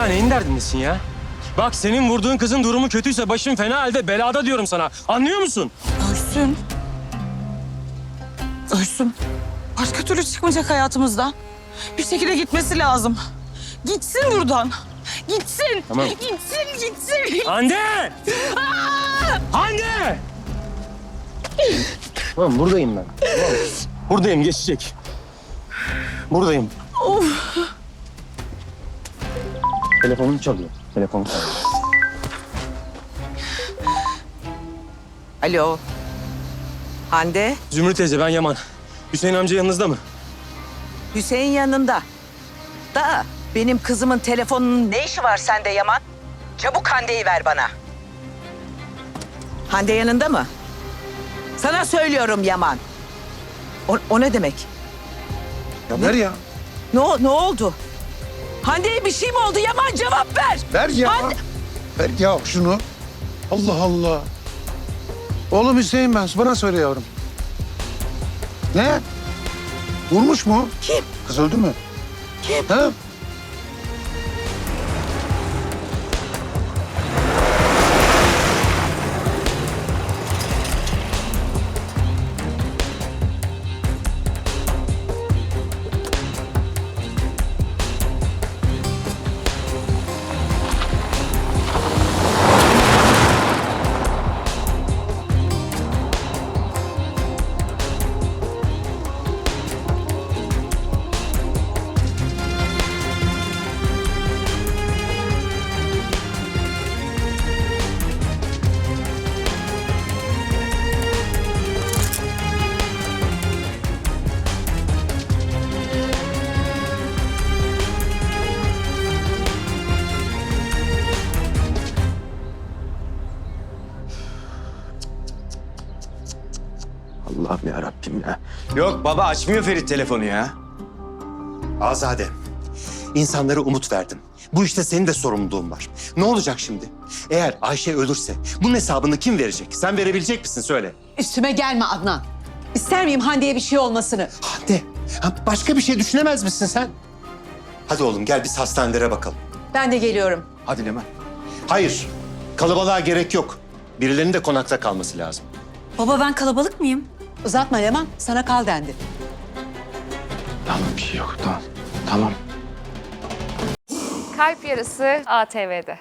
Ya neyin derdindesin ya? Bak senin vurduğun kızın durumu kötüyse başın fena halde belada diyorum sana. Anlıyor musun? Ölsün. Ölsün. Başka türlü çıkmayacak hayatımızdan. Bir şekilde gitmesi lazım. Gitsin buradan. Gitsin. Tamam. Gitsin, gitsin. Hande! Hande! Tamam buradayım ben. Tamam. Buradayım geçecek. Buradayım. Telefonum çalıyor. Telefonum çalıyor. Alo. Hande, Zümrüt teyze ben Yaman. Hüseyin amca yanınızda mı? Hüseyin yanında. Da benim kızımın telefonunun ne işi var sende Yaman? Çabuk Hande'yi ver bana. Hande yanında mı? Sana söylüyorum Yaman. O, o ne demek? Ya ver ya. Ne, o- ne oldu? Hande'ye bir şey mi oldu Yaman cevap ver. Ver ya. Hande- Ver ya şunu. Allah Allah. Oğlum Hüseyin ben. Bana söyle yavrum. Ne? Vurmuş mu? Kim? Kız öldü mü? Kim? Ha? Allah'ım ya Rabbim ya. Yok baba açmıyor Ferit telefonu ya. Azade, insanlara umut verdin. Bu işte senin de sorumluluğun var. Ne olacak şimdi? Eğer Ayşe ölürse bunun hesabını kim verecek? Sen verebilecek misin söyle. Üstüme gelme Adnan. İster miyim Hande'ye bir şey olmasını? Hande, ha, başka bir şey düşünemez misin sen? Hadi oğlum gel biz hastanelere bakalım. Ben de geliyorum. Hadi Leman. Hayır, kalabalığa gerek yok. Birilerinin de konakta kalması lazım. Baba ben kalabalık mıyım? Uzatma Leman, sana kal dendi. Tamam bir şey yok tamam. Tamam. Kalp Yarısı ATV'de.